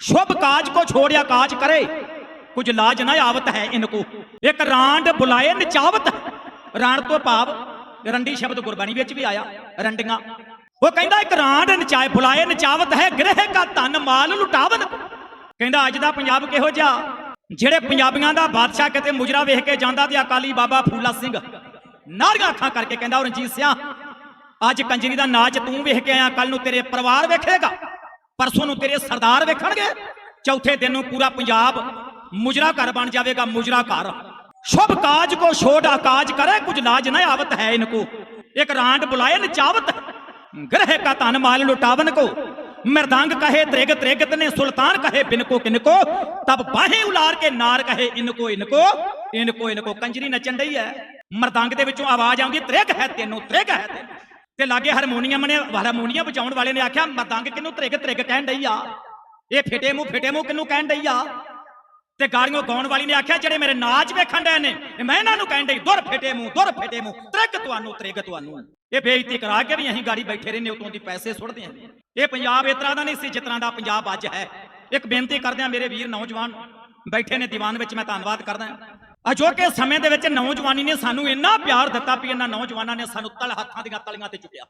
शुभ काज को छोड़िया काज करे ਕੁਝ ਲਾਜ ਨਾ ਆਵਤ ਹੈ ਇਨਕੋ ਇੱਕ ਰਾਂਡ ਬੁਲਾਏ ਨਚਾਵਤ ਰਾਂਡ ਤੋਂ ਭਾਵ ਰੰਡੀ ਸ਼ਬਦ ਗੁਰਬਾਣੀ ਵਿੱਚ ਵੀ ਆਇਆ ਰੰਡੀਆਂ ਉਹ ਕਹਿੰਦਾ ਇੱਕ ਰਾਂਡ ਨਚਾਏ ਬੁਲਾਏ ਨਚਾਵਤ ਹੈ ਗ੍ਰਹਿ ਕਾ ਧਨ ਮਾਲ ਲੁਟਾਵਨ ਕਹਿੰਦਾ ਅੱਜ ਦਾ ਪੰਜਾਬ ਕਿਹੋ ਜਿਹਾ ਜਿਹੜੇ ਪੰਜਾਬੀਆਂ ਦਾ ਬਾਦਸ਼ਾਹ ਕਿਤੇ ਮੁਜਰਾ ਵੇਖ ਕੇ ਜਾਂਦਾ ਤੇ ਅਕਾਲੀ ਬਾਬਾ ਫੂਲਾ ਸਿੰਘ ਨਾਰੀਆਂ ਅੱਖਾਂ ਕਰਕੇ ਕਹਿੰਦਾ ਉਹ ਰਣਜੀਤ ਸਿਆ ਅੱਜ ਕੰਜਰੀ ਦਾ ਨਾਚ ਤੂੰ ਵੇਖ ਕੇ ਆਇਆ ਕੱਲ ਨੂੰ ਤੇਰੇ ਪਰਿਵਾਰ ਵੇਖੇਗਾ ਪਰਸੋਂ ਨੂੰ ਤੇਰੇ ਸਰਦਾਰ ਵੇਖਣਗੇ? ਚੌਥੇ ਦਿਨ ਨੂੰ ਪੂਰਾ ਪੰਜਾਬ ਮੁਜਰਾ ਘਰ ਬਣ ਜਾਵੇਗਾ, ਮੁਜਰਾ ਘਰ। ਸ਼ੁਭ ਕਾਜ ਕੋ ਛੋੜ ਆਕਾਜ ਕਰੇ, ਕੁਝ ਲਾਜ ਨਾ ਆਵਤ ਹੈ ਇਨਕੋ। ਇੱਕ ਰਾਂਡ ਬੁਲਾਏ ਨਚਾਵਤ, ਗ੍ਰਹਿ ਕਾ ਧਨ ਮਾਲ ਲੁਟਾਵਨ ਕੋ। ਮਰਦਾਂਗ ਕਹੇ ਤ੍ਰਿਗ, ਤ੍ਰਿਗਤ ਨੇ ਸੁਲਤਾਨ ਕਹੇ ਬਿਨਕੋ ਕਿਨਕੋ। ਤਬ ਬਾਹੇ ਉਲਾਰ ਕੇ ਨਾਰ ਕਹੇ ਇਨਕੋ ਇਨਕੋ ਇਨਕੋ ਇਨਕੋ। ਕੰਜਰੀ ਨਚਣ ਡਈ ਹੈ ਮਰਦਾਂਗ ਦੇ ਵਿੱਚੋਂ ਆਵਾਜ਼ ਆਉਂਦੀ, ਤ੍ਰਿਗ ਹੈ ਤੈਨੂੰ, ਤ੍ਰਿਗ ਹੈ ਤੈਨੂੰ। ਤੇ ਲਾਗੇ ਹਾਰਮੋਨੀਅਮ ਨੇ, ਹਾਰਮੋਨੀਅਮ ਵਜਾਉਣ ਵਾਲੇ ਨੇ ਆਖਿਆ ਮਰਦੰਗ ਕਿਨੂੰ ਤ੍ਰਿਗ ਤ੍ਰਿਗ ਕਹਿਣ ਡਈ ਆ? ਇਹ ਫਿਟੇ ਮੂੰਹ ਫਿਟੇ ਮੂੰਹ ਕਿਨੂੰ ਕਹਿਣ ਡਈ ਆ? ਤੇ ਗਾੜੀਆਂ ਗਾਉਣ ਵਾਲੀ ਨੇ ਆਖਿਆ, ਜਿਹੜੇ ਮੇਰੇ ਨਾਚ ਵੇਖਣ ਡਏ ਨੇ ਮੈਂ ਇਹਨਾਂ ਨੂੰ ਕਹਿਣ ਡਈ, ਦੁਰ ਫਿਟੇ ਮੂੰਹ, ਦੁਰ ਫਿਟੇ ਮੂੰਹ, ਤ੍ਰਿਗ ਤੁਹਾਨੂੰ ਤ੍ਰਿਗ ਤੁਹਾਨੂੰ। ਇਹ ਬੇਇੱਜ਼ਤੀ ਕਰਾ ਕੇ ਵੀ ਅਸੀਂ ਗਾੜੀ ਬੈਠੇ ਰਹਿੰਦੇ ਉਤੋਂ ਦੀ ਪੈਸੇ ਸੁੱਟਦੇ ਆਂ ਇਹ ਪੰਜਾਬ ਇਸ ਤਰ੍ਹਾਂ ਦਾ ਨਹੀਂ ਸੀ ਜਿਸ ਤਰ੍ਹਾਂ ਦਾ ਪੰਜਾਬ ਅੱਜ ਹੈ। ਇੱਕ ਬੇਨਤੀ ਕਰਦੇ ਆ ਮੇਰੇ ਵੀਰ ਨੌਜਵਾਨ, ਬੈਠੇ ਨੇ ਦੀਵਾਨ ਵਿੱਚ, ਮੈਂ ਧੰਨਵਾਦ ਕਰਦਾ। ਅਜੋਕੇ ਸਮੇਂ ਦੇ ਵਿੱਚ ਨੌਜਵਾਨੀ ਨੇ ਸਾਨੂੰ ਇੰਨਾ ਪਿਆਰ ਦਿੱਤਾ ਵੀ ਇਹਨਾਂ ਨੌਜਵਾਨਾਂ ਨੇ ਸਾਨੂੰ ਤਲ ਹੱਥਾਂ ਦੀਆਂ ਤਲੀਆਂ ਤੇ ਚੁੱਕਿਆ।